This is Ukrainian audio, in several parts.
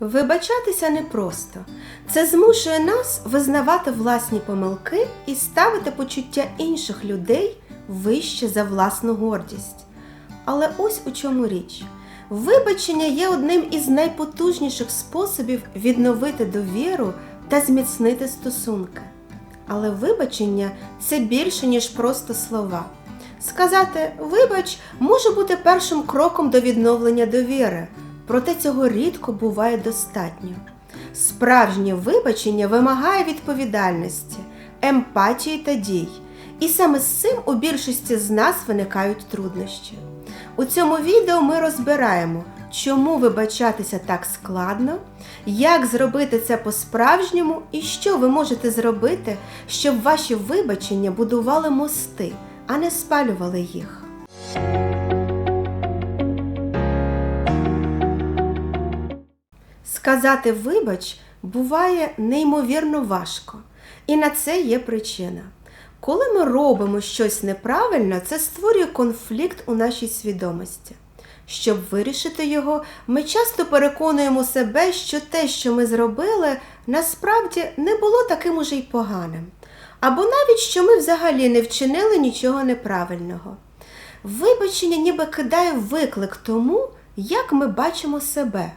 Вибачатися непросто. Це змушує нас визнавати власні помилки і ставити почуття інших людей вище за власну гордість. Але ось у чому річ. Вибачення є одним із найпотужніших способів відновити довіру та зміцнити стосунки. Але вибачення це більше, ніж просто слова. Сказати вибач може бути першим кроком до відновлення довіри, проте цього рідко буває достатньо. Справжнє вибачення вимагає відповідальності, емпатії та дій, і саме з цим у більшості з нас виникають труднощі. У цьому відео ми розбираємо, чому вибачатися так складно, як зробити це по-справжньому і що ви можете зробити, щоб ваші вибачення будували мости, а не спалювали їх. Сказати вибач буває неймовірно важко, і на це є причина. Коли ми робимо щось неправильно, це створює конфлікт у нашій свідомості. Щоб вирішити його, ми часто переконуємо себе, що те, що ми зробили, насправді не було таким уже й поганим, або навіть що ми взагалі не вчинили нічого неправильного. Вибачення ніби кидає виклик тому, як ми бачимо себе,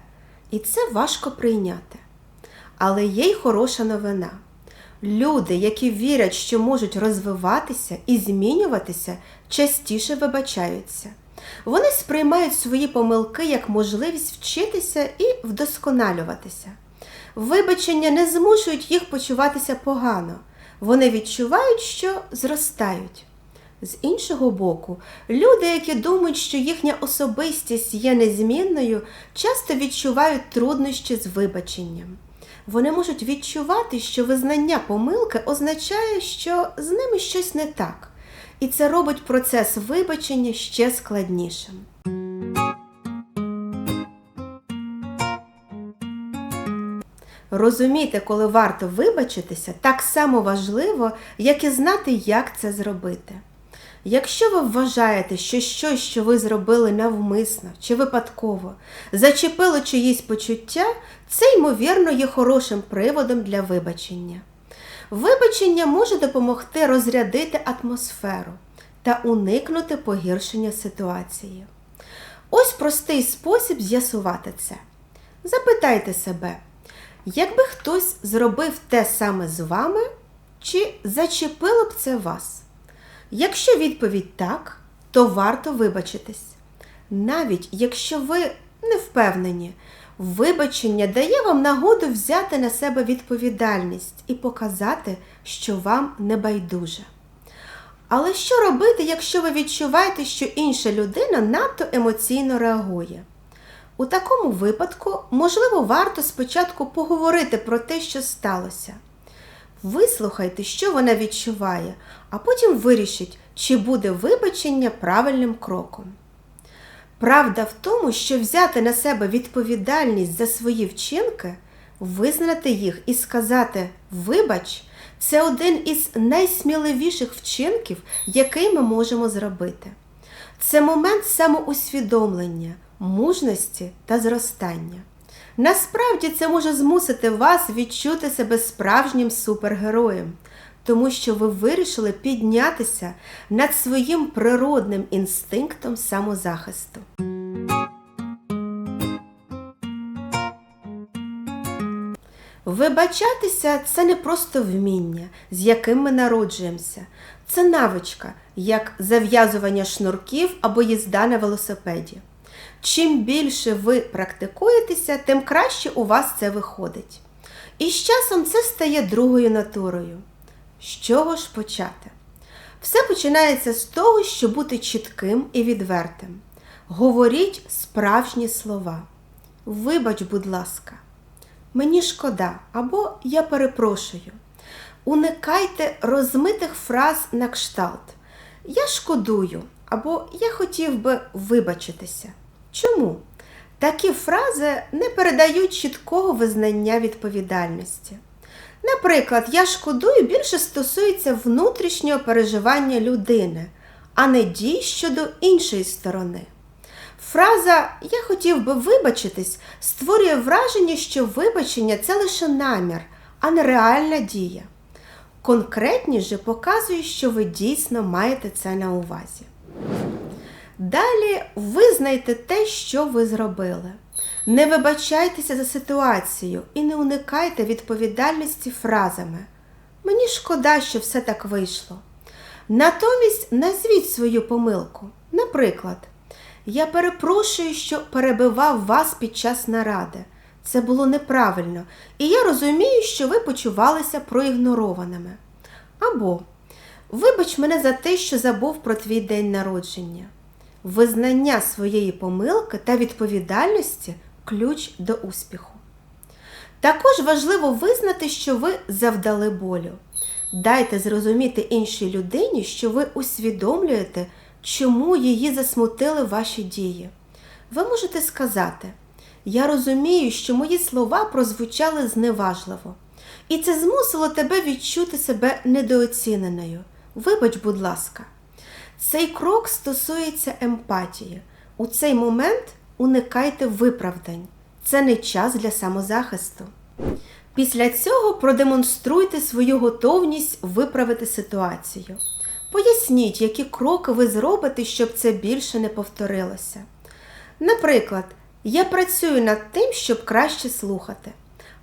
і це важко прийняти. Але є й хороша новина. Люди, які вірять, що можуть розвиватися і змінюватися, частіше вибачаються. Вони сприймають свої помилки як можливість вчитися і вдосконалюватися. Вибачення не змушують їх почуватися погано. Вони відчувають, що зростають. З іншого боку, люди, які думають, що їхня особистість є незмінною, часто відчувають труднощі з вибаченням. Вони можуть відчувати, що визнання помилки означає, що з ними щось не так, і це робить процес вибачення ще складнішим. Розуміти, коли варто вибачитися, так само важливо, як і знати, як це зробити. Якщо ви вважаєте, що щось, що ви зробили навмисно чи випадково, зачепило чиїсь почуття, це, ймовірно, є хорошим приводом для вибачення. Вибачення може допомогти розрядити атмосферу та уникнути погіршення ситуації. Ось простий спосіб з'ясувати це. Запитайте себе, якби хтось зробив те саме з вами, чи зачепило б це вас? Якщо відповідь так, то варто вибачитись. Навіть якщо ви не впевнені, вибачення дає вам нагоду взяти на себе відповідальність і показати, що вам не байдуже. Але що робити, якщо ви відчуваєте, що інша людина надто емоційно реагує? У такому випадку, можливо, варто спочатку поговорити про те, що сталося. Вислухайте, що вона відчуває, а потім вирішіть, чи буде вибачення правильним кроком. Правда в тому, що взяти на себе відповідальність за свої вчинки, визнати їх і сказати Вибач, це один із найсміливіших вчинків, який ми можемо зробити. Це момент самоусвідомлення, мужності та зростання. Насправді це може змусити вас відчути себе справжнім супергероєм, тому що ви вирішили піднятися над своїм природним інстинктом самозахисту. Вибачатися це не просто вміння, з яким ми народжуємося. Це навичка, як зав'язування шнурків або їзда на велосипеді. Чим більше ви практикуєтеся, тим краще у вас це виходить. І з часом це стає другою натурою. З чого ж почати? Все починається з того, щоб бути чітким і відвертим. Говоріть справжні слова. Вибач, будь ласка, мені шкода або я перепрошую. Уникайте розмитих фраз на кшталт. Я шкодую або я хотів би вибачитися. Чому? Такі фрази не передають чіткого визнання відповідальності. Наприклад, я шкодую більше стосується внутрішнього переживання людини, а не дій щодо іншої сторони. Фраза Я хотів би вибачитись створює враження, що вибачення це лише намір, а не реальна дія. Конкретність же показує, що ви дійсно маєте це на увазі. Далі визнайте те, що ви зробили. Не вибачайтеся за ситуацію і не уникайте відповідальності фразами. Мені шкода, що все так вийшло. Натомість назвіть свою помилку. Наприклад, я перепрошую, що перебивав вас під час наради. Це було неправильно, і я розумію, що ви почувалися проігнорованими. Або Вибач мене за те, що забув про твій день народження. Визнання своєї помилки та відповідальності ключ до успіху. Також важливо визнати, що ви завдали болю. Дайте зрозуміти іншій людині, що ви усвідомлюєте, чому її засмутили ваші дії. Ви можете сказати: Я розумію, що мої слова прозвучали зневажливо, і це змусило тебе відчути себе недооціненою. Вибач, будь ласка, цей крок стосується емпатії. У цей момент уникайте виправдань. Це не час для самозахисту. Після цього продемонструйте свою готовність виправити ситуацію. Поясніть, які кроки ви зробите, щоб це більше не повторилося. Наприклад, я працюю над тим, щоб краще слухати.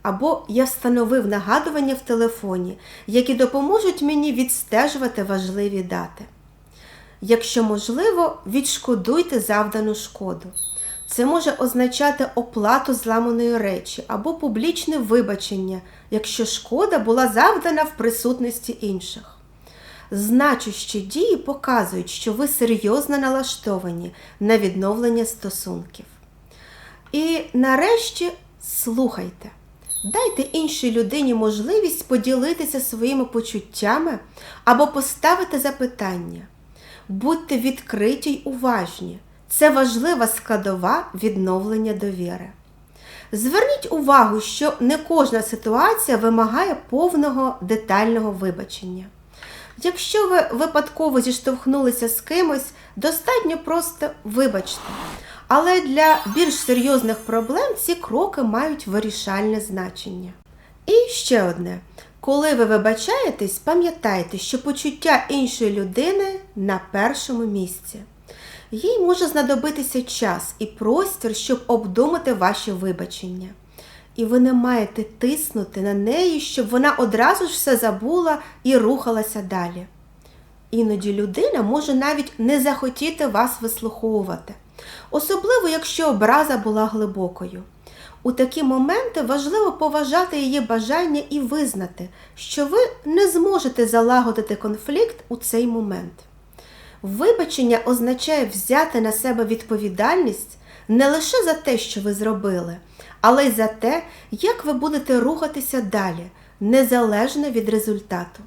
Або я встановив нагадування в телефоні, які допоможуть мені відстежувати важливі дати. Якщо можливо, відшкодуйте завдану шкоду. Це може означати оплату зламаної речі або публічне вибачення, якщо шкода була завдана в присутності інших. Значущі дії показують, що ви серйозно налаштовані на відновлення стосунків. І нарешті слухайте. Дайте іншій людині можливість поділитися своїми почуттями або поставити запитання. Будьте відкриті й уважні. Це важлива складова відновлення довіри. Зверніть увагу, що не кожна ситуація вимагає повного детального вибачення. Якщо ви випадково зіштовхнулися з кимось, достатньо просто вибачте. Але для більш серйозних проблем ці кроки мають вирішальне значення. І ще одне: коли ви вибачаєтесь, пам'ятайте, що почуття іншої людини на першому місці. Їй може знадобитися час і простір, щоб обдумати ваші вибачення. І ви не маєте тиснути на неї, щоб вона одразу ж все забула і рухалася далі. Іноді людина може навіть не захотіти вас вислуховувати, особливо якщо образа була глибокою. У такі моменти важливо поважати її бажання і визнати, що ви не зможете залагодити конфлікт у цей момент. Вибачення означає взяти на себе відповідальність не лише за те, що ви зробили, але й за те, як ви будете рухатися далі, незалежно від результату.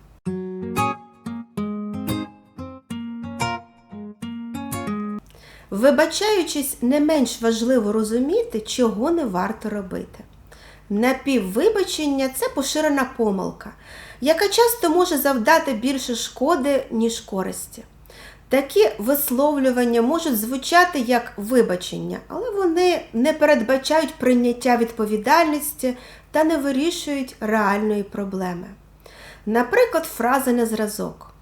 Вибачаючись, не менш важливо розуміти, чого не варто робити. Напіввибачення це поширена помилка, яка часто може завдати більше шкоди, ніж користі. Такі висловлювання можуть звучати як вибачення, але вони не передбачають прийняття відповідальності та не вирішують реальної проблеми. Наприклад, фраза на зразок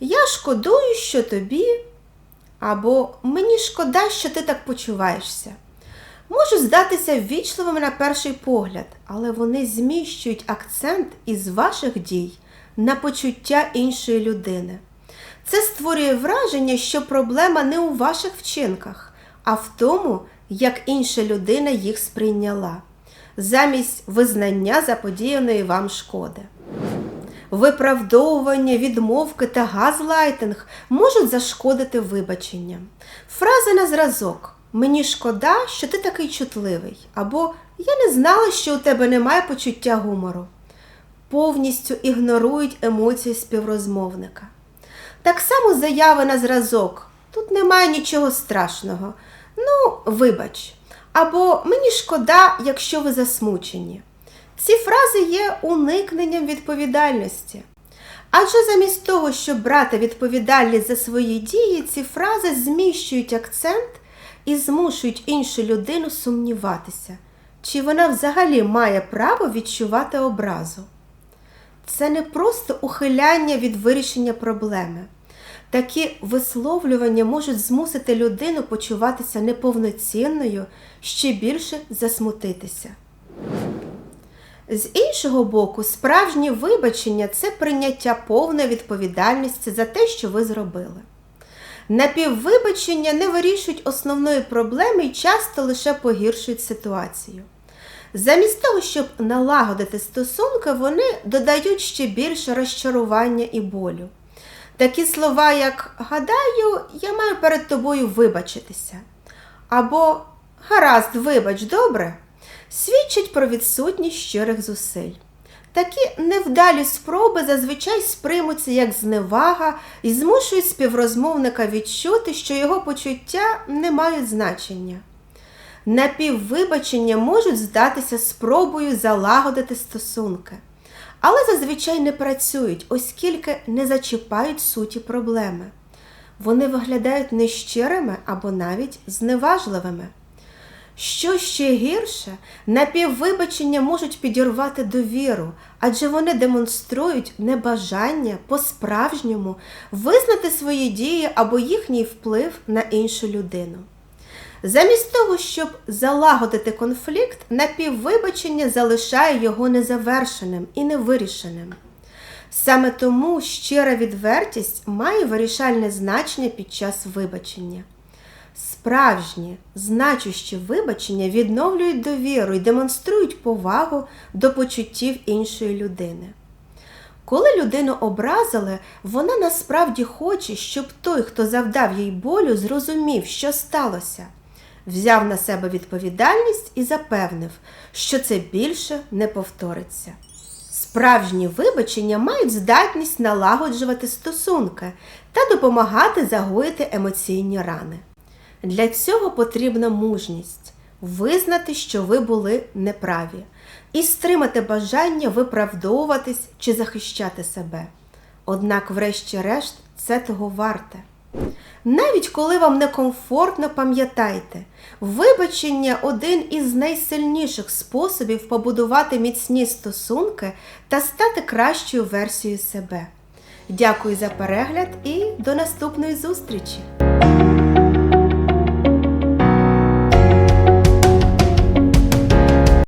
Я шкодую, що тобі або Мені шкода, що ти так почуваєшся. Можуть здатися ввічливими на перший погляд, але вони зміщують акцент із ваших дій на почуття іншої людини. Це створює враження, що проблема не у ваших вчинках, а в тому, як інша людина їх сприйняла, замість визнання заподіяної вам шкоди. Виправдовування, відмовки та газлайтинг можуть зашкодити вибаченням. Фраза на зразок Мені шкода, що ти такий чутливий, або Я не знала, що у тебе немає почуття гумору. Повністю ігнорують емоції співрозмовника. Так само заяви на зразок. Тут немає нічого страшного. Ну, вибач. Або мені шкода, якщо ви засмучені. Ці фрази є уникненням відповідальності. Адже замість того, щоб брати відповідальність за свої дії, ці фрази зміщують акцент і змушують іншу людину сумніватися, чи вона взагалі має право відчувати образу. Це не просто ухиляння від вирішення проблеми. Такі висловлювання можуть змусити людину почуватися неповноцінною, ще більше засмутитися. З іншого боку, справжнє вибачення це прийняття повної відповідальності за те, що ви зробили. Напіввибачення не вирішують основної проблеми і часто лише погіршують ситуацію. Замість того, щоб налагодити стосунки, вони додають ще більше розчарування і болю. Такі слова, як гадаю, я маю перед тобою вибачитися. Або гаразд, вибач, добре, свідчать про відсутність щирих зусиль. Такі невдалі спроби зазвичай сприймуться як зневага і змушують співрозмовника відчути, що його почуття не мають значення. Напіввибачення можуть здатися спробою залагодити стосунки, але зазвичай не працюють, оскільки не зачіпають суті проблеми. Вони виглядають нещирими або навіть зневажливими. Що ще гірше, напіввибачення можуть підірвати довіру, адже вони демонструють небажання по-справжньому визнати свої дії або їхній вплив на іншу людину. Замість того, щоб залагодити конфлікт, напіввибачення залишає його незавершеним і невирішеним. Саме тому щира відвертість має вирішальне значення під час вибачення. Справжні, значущі вибачення відновлюють довіру і демонструють повагу до почуттів іншої людини. Коли людину образили, вона насправді хоче, щоб той, хто завдав їй болю, зрозумів, що сталося, взяв на себе відповідальність і запевнив, що це більше не повториться. Справжні вибачення мають здатність налагоджувати стосунки та допомагати загоїти емоційні рани. Для цього потрібна мужність визнати, що ви були неправі, і стримати бажання виправдовуватись чи захищати себе. Однак, врешті-решт, це того варте. Навіть коли вам некомфортно, пам'ятайте, вибачення один із найсильніших способів побудувати міцні стосунки та стати кращою версією себе. Дякую за перегляд і до наступної зустрічі!